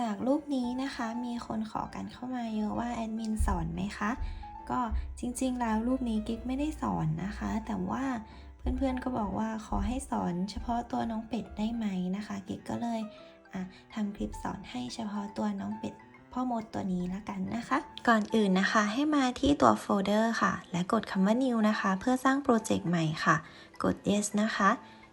จากรูปนี้นะคะมีคนขอกันเข้ามาเยอะว่าแอดมินสอนไหมคะ ก็จริงๆ แล้วรูปนี้กิ๊กไม่ได้สอนนะคะ แต่ว่าเพื่อนๆก็บอกว่าขอให้สอนเฉพาะตัวน้องเป็ดได้ไหมนะคะ กิ๊กก็เลยทำคลิปสอนให้เฉพาะตัวน้องเป็ดพ่อมดตัวนี้ละกันนะคะ ก่อนอื่นนะคะให้มาที่ตัวโฟลเดอร์ค่ะ และกดคำว่า new นะคะ เพื่อสร้างโปรเจกต์ใหม่ค่ะ กด yes นะคะ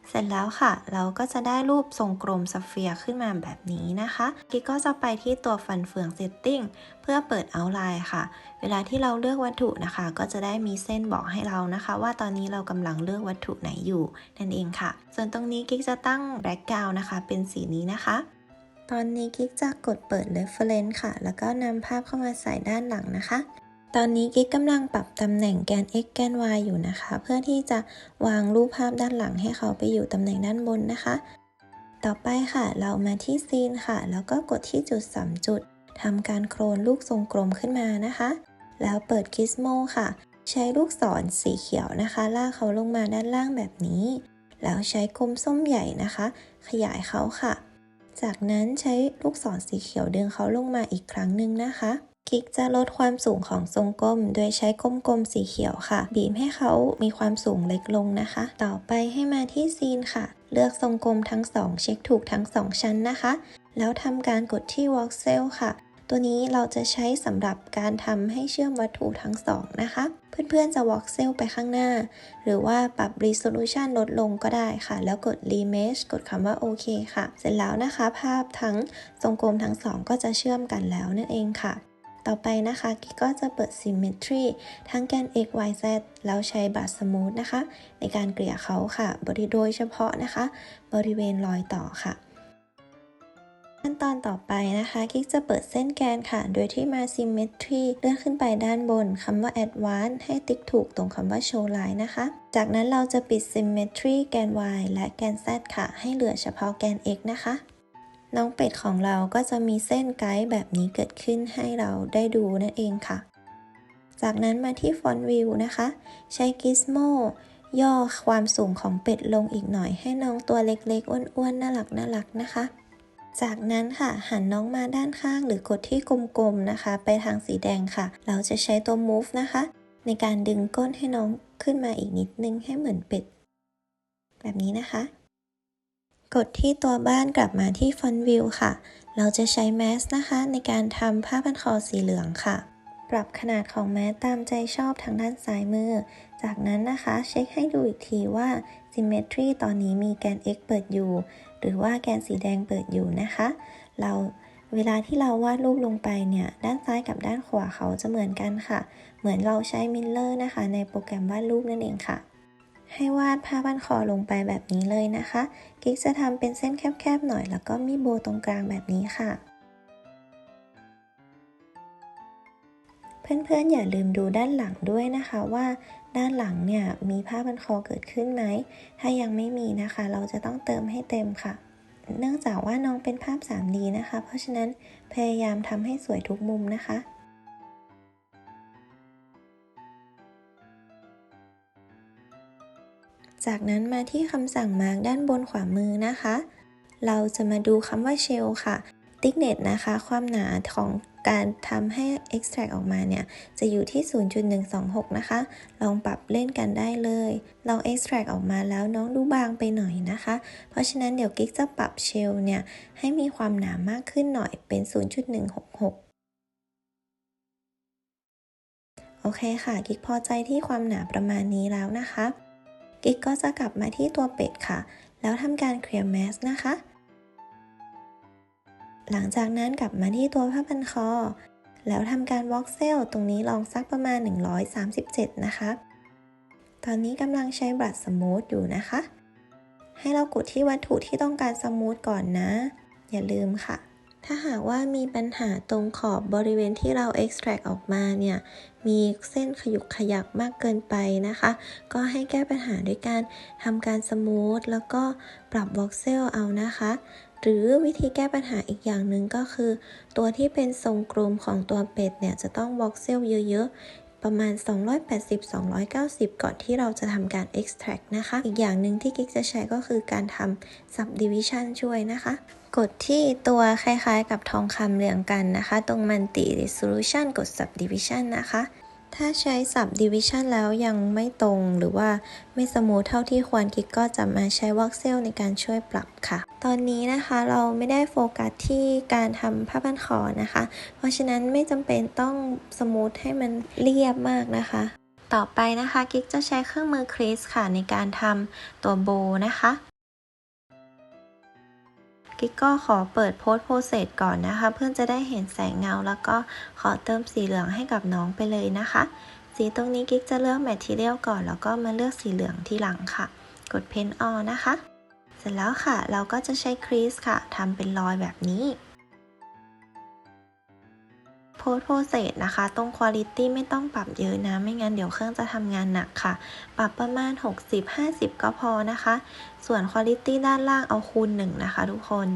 เสร็จแล้วค่ะ เราก็จะได้รูปทรงกลมสเฟียร์ขึ้นมาแบบนี้นะคะกิ๊กก็จะไปที่ตัวฟันเฟือง setting เพื่อเปิด outline ค่ะ เวลาที่เราเลือกวัตถุนะคะ ก็จะได้มีเส้นบอกให้เรานะคะ ว่าตอนนี้เรากำลังเลือกวัตถุไหนอยู่นั่นเองค่ะ ส่วนตรงนี้กิ๊กจะตั้ง background นะคะ เป็นสีนี้นะคะ ตอนนี้กิ๊กจะกดเปิด reference ค่ะ แล้วก็นำภาพเข้ามาใส่ด้านหลังนะคะ ตอนนี้กิ๊กกำลังปรับตำแหน่งแกน x แกน y อยู่นะคะ เพื่อที่จะวางรูปภาพด้านหลังให้เขาไปอยู่ตำแหน่งด้านบนนะคะ ต่อไปค่ะ เรามาที่ซีนค่ะ แล้วก็กดที่จุด 3 จุดทำการโครนลูกทรงกลมขึ้นมานะคะ แล้วเปิด Gizmo ค่ะ ใช้ลูกศรสีเขียวนะคะ ลากเขาลงมาด้านล่างแบบนี้ แล้วใช้กลมส้มใหญ่นะคะ ขยายเขาค่ะ จากนั้นใช้ลูกศรสีเขียวดึงเขาลงมาอีกครั้งหนึ่งนะคะ กิ๊กจะลดความสูงของทรงกลม โดยใช้กลมๆสีเขียวค่ะ บีบให้เขามีความสูงเล็กลงนะคะ ต่อไปให้มาที่ซีนค่ะ เลือกทรงกลมทั้งสองเช็คถูกทั้งสองชั้นนะคะ แล้วทำการกดที่ Voxel ค่ะ ตัวนี้เราจะใช้สำหรับการทำให้เชื่อมวัตถุทั้งสองนะคะ เพื่อนๆจะ Voxel ไปข้างหน้า หรือว่าปรับ Resolution ลดลงก็ได้ค่ะ แล้วกด Remesh กดคำว่าโอเคค่ะ เสร็จแล้วนะคะ ภาพทั้งทรงกลมทั้งสองก็จะเชื่อมกันแล้วนั่นเองค่ะ ต่อไปนะคะกิ๊กก็จะเปิด Symmetry ทั้งแกน x y z แล้วใช้บัตรสมูทนะคะ ในการเกลี่ยเขาค่ะ บริโดยเฉพาะนะคะ บริเวณรอยต่อค่ะ ขั้นตอนต่อไปนะคะกิ๊กจะเปิดเส้นแกนค่ะ โดยที่มา Symmetry เลื่อนขึ้นไปด้านบนคำว่า Advanced ให้ติ๊กถูกตรงคำว่า Show Line นะคะ จากนั้นเราจะปิด Symmetry แกน y และแกน z ค่ะ ให้เหลือเฉพาะแกน x นะคะ น้องเป็ดของเราก็จะมีเส้นไกด์แบบนี้เกิดขึ้นให้เราได้ดูนั่นเองค่ะ จากนั้นมาที่ Font View นะคะ ใช้ Gizmo ย่อความสูงของเป็ดลงอีกหน่อยให้น้องตัวเล็กๆ อ้วนๆ น่ารักน่ารักนะคะ จากนั้นค่ะ หันน้องมาด้านข้างหรือกดที่กลมๆนะคะ ไปทางสีแดงค่ะ เราจะใช้ตัว move นะคะ ในการดึงก้นให้น้องขึ้นมาอีกนิดนึงให้เหมือนเป็ด แบบนี้นะคะ กดที่ตัวบ้านกลับมาที่ Font View ค่ะ เราจะใช้ Mask นะคะในการทำผ้าพันคอสีเหลืองค่ะ ปรับขนาดของแมสตามใจชอบทางด้านซ้ายมือ จากนั้นนะคะเช็คให้ดูอีกทีว่า Symmetry ตอนนี้มีแกน x เปิดอยู่ หรือว่าแกนสีแดงเปิดอยู่นะคะ เราเวลาที่เราวาดรูปลงไปเนี่ย ด้านซ้ายกับด้านขวาเขาจะเหมือนกันค่ะ เหมือนเราใช้มิลเลอร์นะคะ ในโปรแกรมวาดรูปนั่นเองค่ะ ให้วาดผ้าพันคอลงไปแบบนี้เลยนะคะ กิ๊กจะทำเป็นเส้นแคบๆหน่อย แล้วก็มีโบตรงกลางแบบนี้ค่ะ เพื่อนๆอย่าลืมดูด้านหลังด้วยนะคะว่าด้านหลังเนี่ยมีผ้าพันคอเกิดขึ้นไหม ถ้ายังไม่มีนะคะ เราจะต้องเติมให้เต็มค่ะ เนื่องจากว่าน้องเป็นภาพ 3D นะคะ เพราะฉะนั้นพยายามทำให้สวยทุกมุมนะคะ จากนั้นมาที่คำสั่งมาร์กด้านบนขวามือนะคะ เราจะมาดูคำว่า shell ค่ะ thickness นะคะ ความหนาของการทำให้ extract ออกมาเนี่ย จะอยู่ที่ 0.126 นะคะ ลองปรับเล่นกันได้เลย ลอง extract ออกมาแล้วน้องดูบางไปหน่อยนะคะ เพราะฉะนั้นเดี๋ยวกิ๊กจะปรับ shell เนี่ย ให้มีความหนามากขึ้นหน่อยเป็น 0.166โอเคค่ะ กิ๊กพอใจที่ความหนาประมาณนี้แล้วนะคะ กิ๊กก็จะกลับมาที่ตัวเป็ดค่ะ แล้วทำการเคลียร์แมสนะคะ หลังจากนั้นกลับมาที่ตัวผ้าพันคอ แล้วทำการวอล์กเซลตรงนี้ลองสักประมาณ 137 นะคะ ตอนนี้กำลังใช้บัตรสมูทอยู่นะคะ ให้เรากดที่วัตถุที่ต้องการสมูทก่อนนะ อย่าลืมค่ะ ถ้าหากว่ามีปัญหาตรงขอบบริเวณที่เรา extract ออกมาเนี่ย มีเส้นขยุกขยักมากเกินไปนะคะ ก็ให้แก้ปัญหาด้วยการทำการสมูทแล้วก็ปรับ voxel เอานะคะ หรือวิธีแก้ปัญหาอีกอย่างหนึ่งก็คือ ตัวที่เป็นทรงกลมของตัวเป็ดเนี่ยจะต้อง voxel เยอะๆประมาณ 280-290 ก่อนที่เราจะทำการ extract นะคะ อีกอย่างหนึ่งที่กิ๊กจะใช้ก็คือการทำ subdivision ช่วยนะคะ กดที่ตัวคล้ายๆ กับทองคำเรียงกันนะคะ ตรง Multi Resolution กด Subdivision นะคะ ถ้าใช้ Subdivision แล้วยังไม่ตรงหรือว่าไม่สมูทเท่าที่ควรกิ๊กก็จะมาใช้ Voxel ในการช่วยปรับค่ะ ตอนนี้นะคะเราไม่ได้โฟกัสที่การทำผ้าพันคอนะคะ เพราะฉะนั้นไม่จำเป็นต้องสมูทให้มันเรียบมากนะคะ ต่อไปนะคะกิ๊กจะใช้เครื่องมือครีสค่ะในการทำตัวโบนะคะ กิ๊กก็ขอเปิดโพสโพเซสก่อนนะคะ เพื่อนจะได้เห็นแสงเงา แล้วก็ขอเติมสีเหลืองให้กับน้องไปเลยนะคะ สีตรงนี้กิ๊กจะเลือกแมทเทียลก่อน แล้วก็มาเลือกสีเหลืองที่หลังค่ะ กดเพนออนะคะ เสร็จแล้วค่ะ เราก็จะใช้ครีสค่ะทำเป็นรอยแบบนี้ โพสโพเซสนะคะ ตรงคุณลิตี้ไม่ต้องปรับเยอะนะ ไม่งั้นเดี๋ยวเครื่องจะทำงานหนักค่ะ ปรับประมาณ 60-50 ก็พอนะคะ ส่วนคุณลิตี้ด้านล่างเอาคูณ1นะคะทุกคน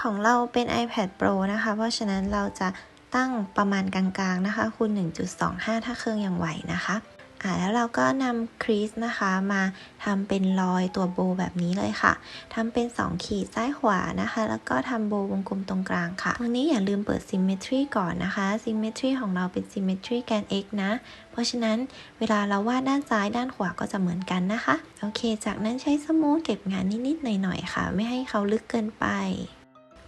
ของเราเป็น iPad Pro นะคะ เพราะฉะนั้นเราจะตั้งประมาณกลางๆนะคะคูณ1.25 ถ้าเครื่องยังไหวนะคะ อ่าแล้วเราก็นำครีสนะคะมาทำเป็นรอยตัวโบแบบนี้เลยค่ะทำเป็น 2 ขีดซ้ายขวานะคะ แล้วก็ทำโบวงกลมตรงกลางค่ะ ตรงนี้อย่าลืมเปิด Symmetry ก่อนนะคะ Symmetry ของเราเป็น Symmetry แกน x นะ เพราะฉะนั้นเวลาเราวาดด้านซ้ายด้านขวาก็จะเหมือนกันนะคะ โอเค จากนั้นใช้สมูทเก็บงานนิดๆหน่อยๆค่ะ ไม่ให้เขาลึกเกินไป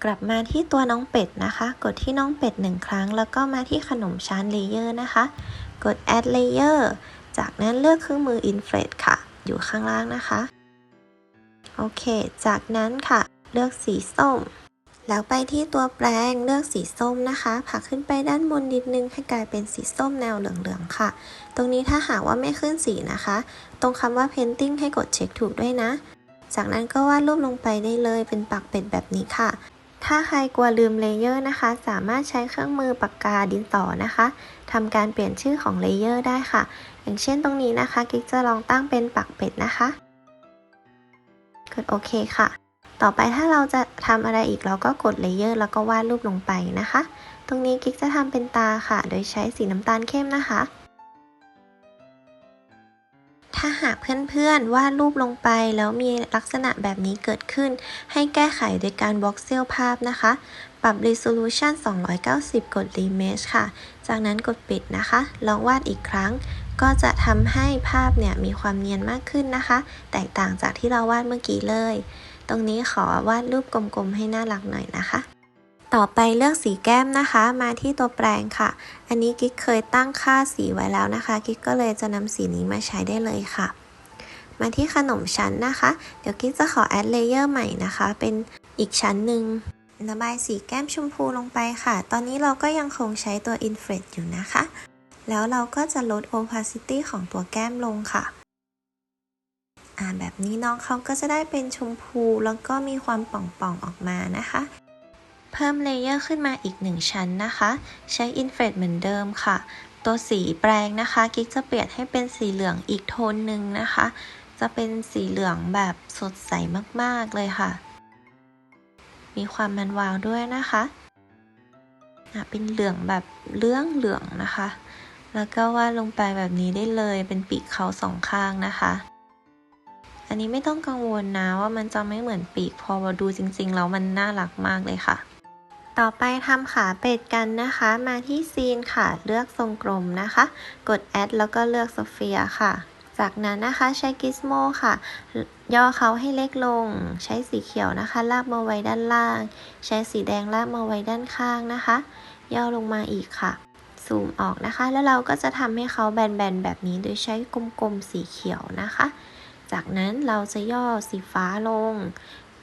กลับมาที่ตัวน้องเป็ดนะคะ กดที่น้องเป็ดหนึ่งครั้ง แล้วก็มาที่ขนมชั้นเลเยอร์นะคะ กด add layer จากนั้นเลือกเครื่องมือ Inflate ค่ะ อยู่ข้างล่างนะคะ โอเค จากนั้นค่ะ เลือกสีส้ม แล้วไปที่ตัวแปรงเลือกสีส้มนะคะผักขึ้นไปด้านบนนิดนึงให้กลายเป็นสีส้มแนวเหลืองๆค่ะ ตรงนี้ถ้าหากว่าไม่ขึ้นสีนะคะ ตรงคำว่า painting ให้กดเช็คถูกด้วยนะ จากนั้นก็วาดรูปลงไปได้เลยเป็นปากเป็ดแบบนี้ค่ะ ถ้าใครกลัวลืมเลเยอร์นะคะ สามารถใช้เครื่องมือปากกาดินสอนะคะทำการเปลี่ยนชื่อของเลเยอร์ได้ค่ะ อย่างเช่นตรงนี้นะคะ กิ๊กจะลองตั้งเป็นปักเป็ดนะคะ กดโอเคค่ะ ต่อไปถ้าเราจะทำอะไรอีกเราก็กดเลเยอร์แล้วก็วาดรูปลงไปนะคะ ตรงนี้กิ๊กจะทำเป็นตาค่ะ โดยใช้สีน้ำตาลเข้มนะคะ ถ้าหากเพื่อนๆวาดรูปลงไป แล้วมีลักษณะแบบนี้เกิดขึ้น ให้แก้ไขโดยการบล็อกเซลภาพนะคะ ปรับ resolution 290 กด remesh ค่ะ จากนั้นกดปิดนะคะ ลองวาดอีกครั้ง ก็จะทำให้ภาพเนี่ยมีความเนียนมากขึ้นนะคะ แตกต่างจากที่เราวาดเมื่อกี้เลย ตรงนี้ขอวาดรูปกลมๆให้น่ารักหน่อยนะคะ ต่อไปเลือกสีแก้มนะคะมาที่ตัวแปรงค่ะ อันนี้กิ๊กเคยตั้งค่าสีไว้แล้วนะคะ กิ๊กก็เลยจะนำสีนี้มาใช้ได้เลยค่ะ มาที่ขนมชั้นนะคะ เดี๋ยวกิ๊กจะขอแอดเลเยอร์ใหม่นะคะ เป็นอีกชั้นหนึ่งระบายสีแก้มชมพูลงไปค่ะ ตอนนี้เราก็ยังคงใช้ตัว Infrared อยู่นะคะ แล้วเราก็จะลด opacity ของตัวแก้มลงค่ะอ่าแบบนี้น้องเขาก็จะได้เป็นชมพูแล้วก็มีความป่องๆออกมานะคะ เพิ่มเลเยอร์ขึ้นมาอีกหนึ่งชั้นนะคะ ใช้ Infrared เหมือนเดิมค่ะ ตัวสีแปรงนะคะ กิ๊กจะเปลี่ยนให้เป็นสีเหลืองอีกโทนหนึ่งนะคะ จะเป็นสีเหลืองแบบสดใสมากๆเลยค่ะ มีความมันวาวด้วยนะคะเป็นเหลืองแบบเลื่องเหลืองนะคะ แล้วก็วาดลงไปแบบนี้ได้เลย เป็นปีกเขาสองข้างนะคะ อันนี้ไม่ต้องกังวลนะว่ามันจะไม่เหมือนปีก พอมาดูจริงๆแล้วมันน่ารักมากเลยค่ะ ต่อไปทำขาเป็ดกันนะคะ มาที่ซีนค่ะ เลือกทรงกลมนะคะ กดแอดแล้วก็เลือกสเฟียค่ะ จากนั้นนะคะใช้กิสโมค่ะ ย่อเขาให้เล็กลง ใช้สีเขียวนะคะ ลากมาไว้ด้านล่าง ใช้สีแดงลากมาไว้ด้านข้างนะคะ ย่อลงมาอีกค่ะ ซูมออกนะคะ แล้วเราก็จะทำให้เขาแบนๆแบบนี้ โดยใช้กลมๆสีเขียวนะคะ จากนั้นเราจะย่อสีฟ้าลง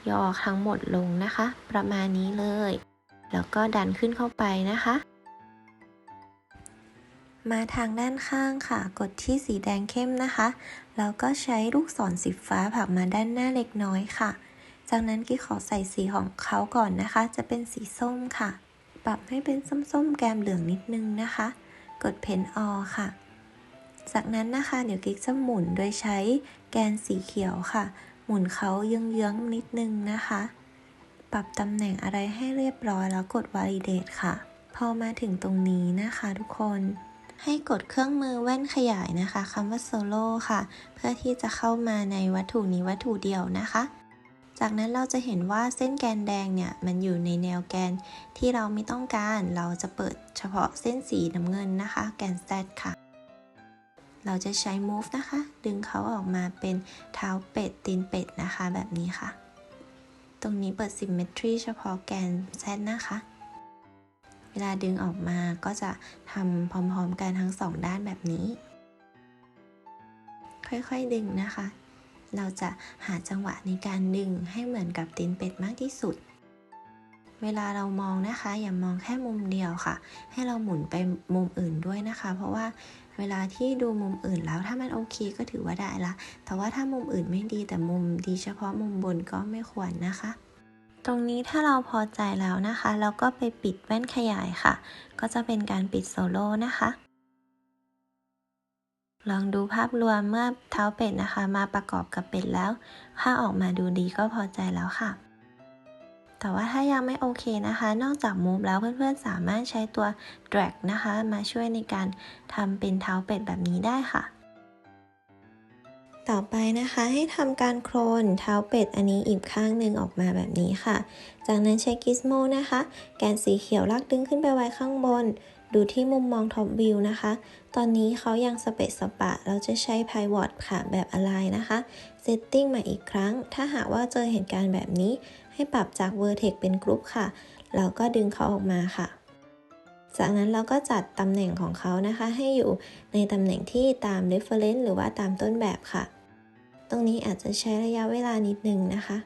ย่อทั้งหมดลงนะคะ ประมาณนี้เลย แล้วก็ดันขึ้นเข้าไปนะคะ มาทางด้านข้างค่ะ กดที่สีแดงเข้มนะคะ แล้วก็ใช้ลูกศรสีฟ้าผักมาด้านหน้าเล็กน้อยค่ะ จากนั้นกิ๊ขอใส่สีของเขาก่อนนะคะ จะเป็นสีส้มค่ะ ปรับให้เป็นส้มๆ แกมเหลืองนิดนึงนะคะ กดเพนออค่ะ จากนั้นนะคะ เดี๋ยวกิ๊กจะหมุนโดยใช้แกนสีเขียวค่ะ หมุนเขาเยื้องๆนิดนึงนะคะ ปรับตำแหน่งอะไรให้เรียบร้อยแล้วกด validate ค่ะ พอมาถึงตรงนี้นะคะทุกคน ให้กดเครื่องมือแว่นขยายนะคะคำว่าโซโล่ค่ะ เพื่อที่จะเข้ามาในวัตถุนี้วัตถุเดียวนะคะ จากนั้นเราจะเห็นว่าเส้นแกนแดงเนี่ย มันอยู่ในแนวแกนที่เราไม่ต้องการ เราจะเปิดเฉพาะเส้นสีน้ำเงินนะคะ แกน Z ค่ะเราจะใช้ move นะคะ ดึงเขาออกมาเป็นเท้าเป็ด ตีนเป็ดนะคะ แบบนี้ค่ะ ตรงนี้เปิด symmetry เฉพาะแกน Z นะคะ เวลาดึงออกมาก็จะทำพร้อมๆกันทั้งสองด้านแบบนี้ ค่อยๆดึงนะคะ เราจะหาจังหวะในการดึงให้เหมือนกับตีนเป็ดมากที่สุด เวลาเรามองนะคะ อย่ามองแค่มุมเดียวค่ะ ให้เราหมุนไปมุมอื่นด้วยนะคะ เพราะว่า เวลาที่ดูมุมอื่นแล้วถ้ามันโอเคก็ถือว่าได้ละ แต่ว่าถ้ามุมอื่นไม่ดีแต่มุมดีเฉพาะมุมบนก็ไม่ควรนะคะ ตรงนี้ถ้าเราพอใจแล้วนะคะ เราก็ไปปิดแว่นขยายค่ะ ก็จะเป็นการปิดโซโล่นะคะ ลองดูภาพรวมเมื่อเท้าเป็ดนะคะ มาประกอบกับเป็ดแล้ว ถ้าออกมาดูดีก็พอใจแล้วค่ะ แต่ว่าถ้ายังไม่โอเคนะคะ นอกจาก move แล้วเพื่อนๆ สามารถใช้ตัว drag นะคะ มาช่วยในการทำเป็นเท้าเป็ดแบบนี้ได้ค่ะ ต่อไปนะคะให้ทำการโคลนเท้าเป็ดอันนี้อีกข้างหนึ่งออกมาแบบนี้ค่ะ จากนั้นใช้กิสโมนะคะ แกนสีเขียวลากดึงขึ้นไปไว้ข้างบนดูที่มุมมองท็อปวิวนะคะ ตอนนี้เขายังสเปซสปะ เราจะใช้ pivot ค่ะแบบอะไรนะคะ setting มาอีกครั้ง ถ้าหากว่าเจอเหตุการณ์แบบนี้ ให้ปรับจาก vertex เป็นกรุ๊ปค่ะ เราก็ดึงเขาออกมาค่ะ จากนั้นเราก็จัดตำแหน่งของเขานะคะ ให้อยู่ในตำแหน่งที่ตาม reference หรือว่าตามต้นแบบค่ะ ตรงนี้อาจจะใช้ระยะเวลานิดนึงนะคะ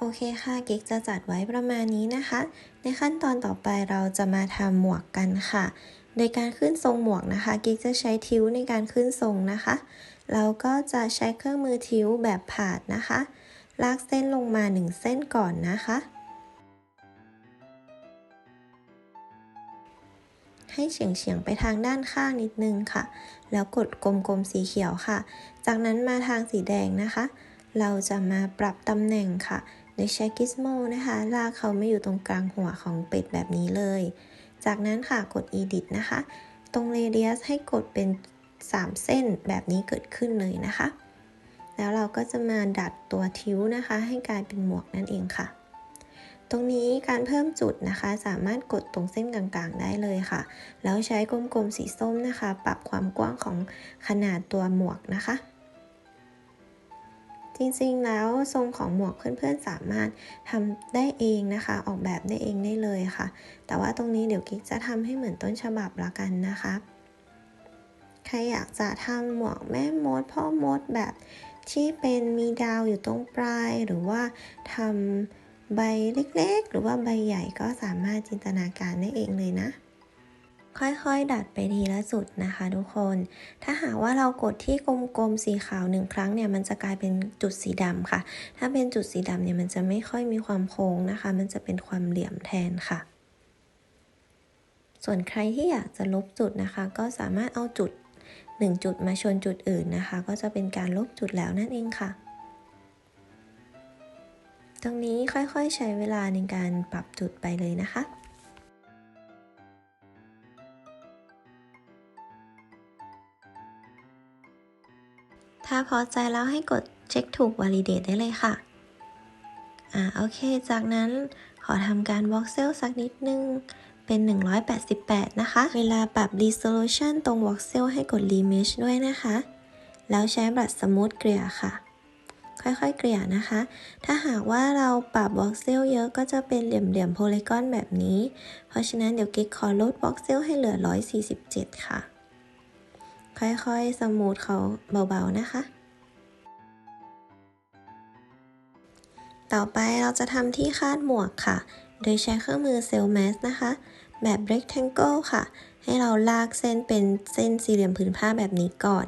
โอเคค่ะกิ๊กจะจัดไว้ประมาณนี้นะคะ ในขั้นตอนต่อไปเราจะมาทำหมวกกันค่ะ โดยการขึ้นทรงหมวกนะคะกิ๊กจะใช้ทิ้วในการขึ้นทรงนะคะ เราก็จะใช้เครื่องมือทิ้วแบบผาดนะคะ ลากเส้นลงมา 1 เส้นก่อนนะคะ ให้เฉียงเฉียงไปทางด้านข้างนิดนึงค่ะ แล้วกดกลมๆสีเขียวค่ะ จากนั้นมาทางสีแดงนะคะเราจะมาปรับตำแหน่งค่ะ โดยใช้กิสโมนะคะ ลากเขาไม่อยู่ตรงกลางหัวของเป็ดแบบนี้เลย จากนั้นค่ะกด edit นะคะ ตรง radius ให้กดเป็น 3 เส้นแบบนี้เกิดขึ้นเลยนะคะ แล้วเราก็จะมาดัดตัวทิ้วนะคะ ให้กลายเป็นหมวกนั่นเองค่ะ ตรงนี้การเพิ่มจุดนะคะ สามารถกดตรงเส้นกลางๆได้เลยค่ะ แล้วใช้กลมๆสีส้มนะคะ ปรับความกว้างของขนาดตัวหมวกนะคะ จริงๆแล้วทรงของหมวกเพื่อนๆสามารถทำได้เองนะคะ ออกแบบได้เองได้เลยค่ะ แต่ว่าตรงนี้เดี๋ยวกิ๊กจะทำให้เหมือนต้นฉบับละกันนะคะ ใครอยากจะทำหมวกแม่มดพ่อมดแบบที่เป็นมีดาวอยู่ตรงปลายหรือว่าทำใบเล็กๆ หรือว่าใบใหญ่ก็สามารถจินตนาการได้เองเลยนะ ค่อยๆ ดัดไปทีละจุดนะคะทุกคน ถ้าหากว่าเรากดที่กลมๆสีขาวหนึ่งครั้งเนี่ยมันจะกลายเป็นจุดสีดำค่ะ ถ้าเป็นจุดสีดำเนี่ยมันจะไม่ค่อยมีความโค้งนะคะ มันจะเป็นความเหลี่ยมแทนค่ะ ส่วนใครที่อยากจะลบจุดนะคะ ก็สามารถเอาจุด 1 จุดมาชนจุดอื่นนะคะ ก็จะเป็นการลบจุดแล้วนั่นเองค่ะตรงนี้ค่อยๆ ใช้เวลาในการปรับจุดไปเลยนะคะ ถ้าพอใจแล้วให้กดเช็คถูก validate ได้เลยค่ะ อ่าโอเค จากนั้นขอทำการ voxel สักนิดนึง เป็น 188 นะคะ เวลาปรับ resolution ตรง voxel ให้กด remesh ด้วยนะคะ แล้วใช้บัตรสมูทเกลี่ยค่ะ ค่อยๆ เกลี่ยนะคะ ถ้าหากว่าเราปรับ voxel เยอะก็จะเป็นเหลี่ยมๆ polygon แบบนี้ เพราะฉะนั้นเดี๋ยวกิ๊กขอลด voxel ให้เหลือ 147 ค่ะ ค่อยๆ สมูทเขาเบาๆนะคะ ต่อไปเราจะทำที่คาดหมวกค่ะ โดยใช้เครื่องมือ Cell Mask นะคะ แบบ Rectangle ค่ะ ให้เราลากเส้นเป็นเส้นสี่เหลี่ยมผืนผ้าแบบนี้ก่อน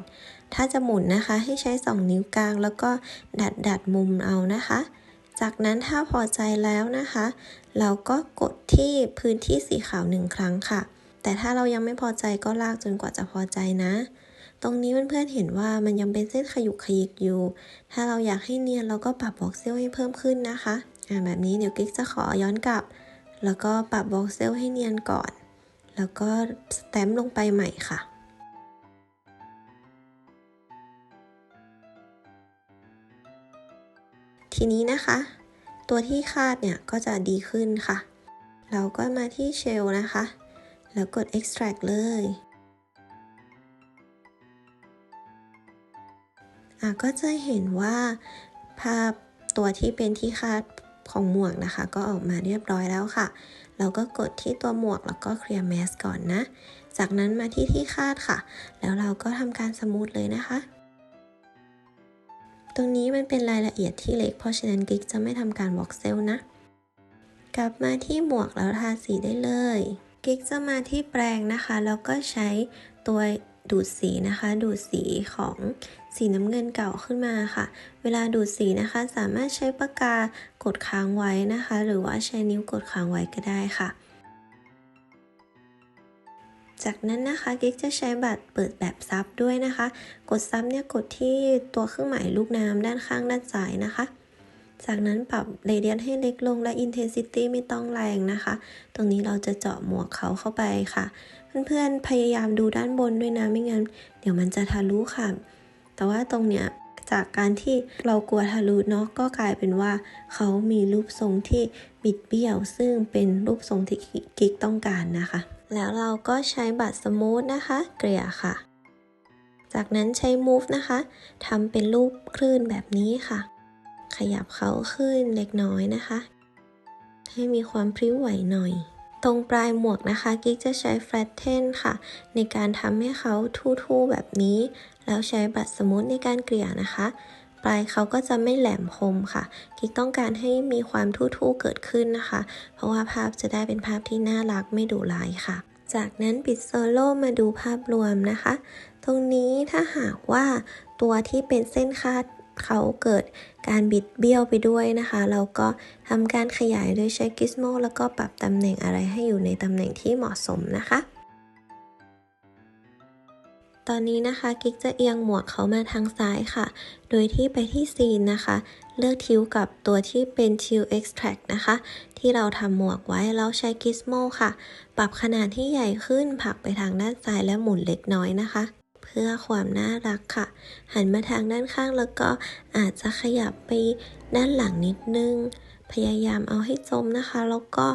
ถ้าจะหมุนนะคะให้ใช้ 2 นิ้วกลาง แล้วก็ดัดดัดมุมเอานะคะ จากนั้นถ้าพอใจแล้วนะคะ เราก็กดที่พื้นที่สีขาวหนึ่งครั้งค่ะแต่ถ้าเรายังไม่พอใจก็ลากจนกว่าจะพอใจนะ ตรงนี้เพื่อนๆเห็นว่ามันยังเป็นเส้นขยุกขยิกอยู่ ถ้าเราอยากให้เนียนเราก็ปรับบ็อกเซลให้เพิ่มขึ้นนะคะอ่าแบบนี้เดี๋ยวกิ๊กจะขอย้อนกลับ แล้วก็ปรับบ็อกเซลให้เนียนก่อน แล้วก็สแตมป์ลงไปใหม่ค่ะทีนี้นะคะ ตัวที่คาดเนี่ยก็จะดีขึ้นค่ะ เราก็มาที่เชลนะคะ แล้วกด extract เลย ก็จะเห็นว่าภาพตัวที่เป็นที่คาดของหมวกนะคะ ก็ออกมาเรียบร้อยแล้วค่ะ เราก็กดที่ตัวหมวกแล้วก็เคลียร์แมสก่อนนะ จากนั้นมาที่ที่คาดค่ะ แล้วเราก็ทำการสมูทเลยนะคะ ตรงนี้มันเป็นรายละเอียดที่เล็ก เพราะฉะนั้นกิ๊กจะไม่ทำการบอกเซลนะ กลับมาที่หมวกแล้วทาสีได้เลย กิ๊กจะมาที่แปรงนะคะ แล้วก็ใช้ตัว ดูดสีนะคะ ดูดสีของสีน้ำเงินเก่าขึ้นมาค่ะ เวลาดูดสีนะคะ สามารถใช้ปากกากดค้างไว้นะคะ หรือว่าใช้นิ้วกดค้างไว้ก็ได้ค่ะ จากนั้นนะคะกิ๊กจะใช้บัตรเปิดแบบซับด้วยนะคะ กดซับเนี่ยกดที่ตัวเครื่องหมายลูกน้ำด้านข้างด้านซ้ายนะคะจากนั้นปรับเรเดียนให้เล็กลงและ intensity ไม่ต้องแรงนะคะ ตรงนี้เราจะเจาะหมวกเขาเข้าไปค่ะ เพื่อนๆพยายามดูด้านบนด้วยนะไม่งั้นเดี๋ยวมันจะทะลุค่ะ แต่ว่าตรงเนี้ยจากการที่เรากลัวทะลุเนาะก็กลายเป็นว่าเขามีรูปทรงที่บิดเบี้ยว ซึ่งเป็นรูปทรงที่กิ๊กต้องการนะคะ แล้วเราก็ใช้บัตรสมูทนะคะ เกลี่ยค่ะ จากนั้นใช้ move นะคะทำเป็นรูปคลื่นแบบนี้ค่ะ ขยับเขาขึ้นเล็กน้อยนะคะ ให้มีความพริ้วไหวหน่อย ตรงปลายหมวกนะคะกิ๊กจะใช้ flatten ค่ะ ในการทำให้เขาทู่ๆแบบนี้ แล้วใช้บัตรสมูทในการเกลี่ยนะคะ ปลายเขาก็จะไม่แหลมคมค่ะ กิ๊กต้องการให้มีความทู่ๆเกิดขึ้นนะคะ เพราะว่าภาพจะได้เป็นภาพที่น่ารักไม่ดุร้ายค่ะจากนั้นปิดโซโล่มาดูภาพรวมนะคะ ตรงนี้ถ้าหากว่าตัวที่เป็นเส้นคาด เขาเกิดการบิดเบี้ยวไปด้วยนะคะ เราก็ทำการขยายโดยใช้กิสโมแล้วก็ปรับตำแหน่งอะไรให้อยู่ในตำแหน่งที่เหมาะสมนะคะ ตอนนี้นะคะกิ๊กจะเอียงหมวกเขามาทางซ้ายค่ะ โดยที่ไปที่ซีนนะคะ เลือกทิวกับตัวที่เป็นทิว extract นะคะ ที่เราทำหมวกไว้แล้วใช้กิสโมค่ะ ปรับขนาดที่ใหญ่ขึ้นผลักไปทางด้านซ้ายและหมุนเล็กน้อยนะคะ เพื่อความน่ารักค่ะ หันมาทางด้านข้างแล้วก็อาจจะขยับไปด้านหลังนิดนึง พยายามเอาให้จมนะคะ แล้วก็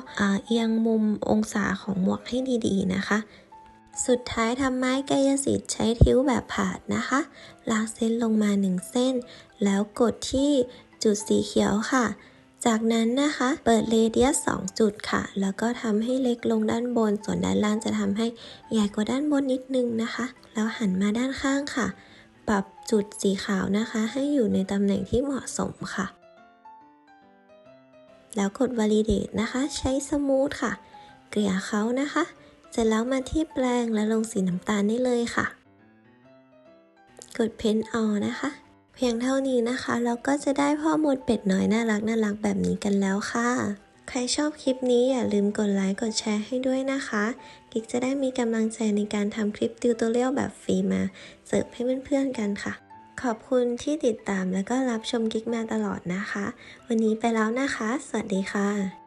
เอียงมุมองศาของหมวกให้ดีๆนะคะ สุดท้ายทำไม้กายสิทธิ์ใช้ทิ้วแบบผาดนะคะ ลากเส้นลงมาหนึ่งเส้น แล้วกดที่จุดสีเขียวค่ะ จากนั้นนะคะเปิดเรเดียส2จุดค่ะ แล้วก็ทำให้เล็กลงด้านบน ส่วนด้านล่างจะทำให้ใหญ่กว่าด้านบนนิดนึงนะคะ แล้วหันมาด้านข้างค่ะ ปรับจุดสีขาวนะคะ ให้อยู่ในตำแหน่งที่เหมาะสมค่ะ แล้วกด validate นะคะ ใช้สมูทค่ะ เกลี่ยเขานะคะ เสร็จแล้วมาที่แปรงและลงสีน้ำตาลได้เลยค่ะ กด Paint on นะคะ เพียงเท่านี้นะคะ เราก็จะได้พ่อมดเป็ดน้อยน่ารักน่ารักแบบนี้กันแล้วค่ะ ใครชอบคลิปนี้อย่าลืมกดไลค์กดแชร์ให้ด้วยนะคะ กิ๊กจะได้มีกำลังใจในการทำคลิปติวตัวเรียลแบบฟรีมาเสิร์ฟให้เพื่อนๆกันค่ะ ขอบคุณที่ติดตามแล้วก็รับชมกิ๊กมาตลอดนะคะ วันนี้ไปแล้วนะคะ สวัสดีค่ะ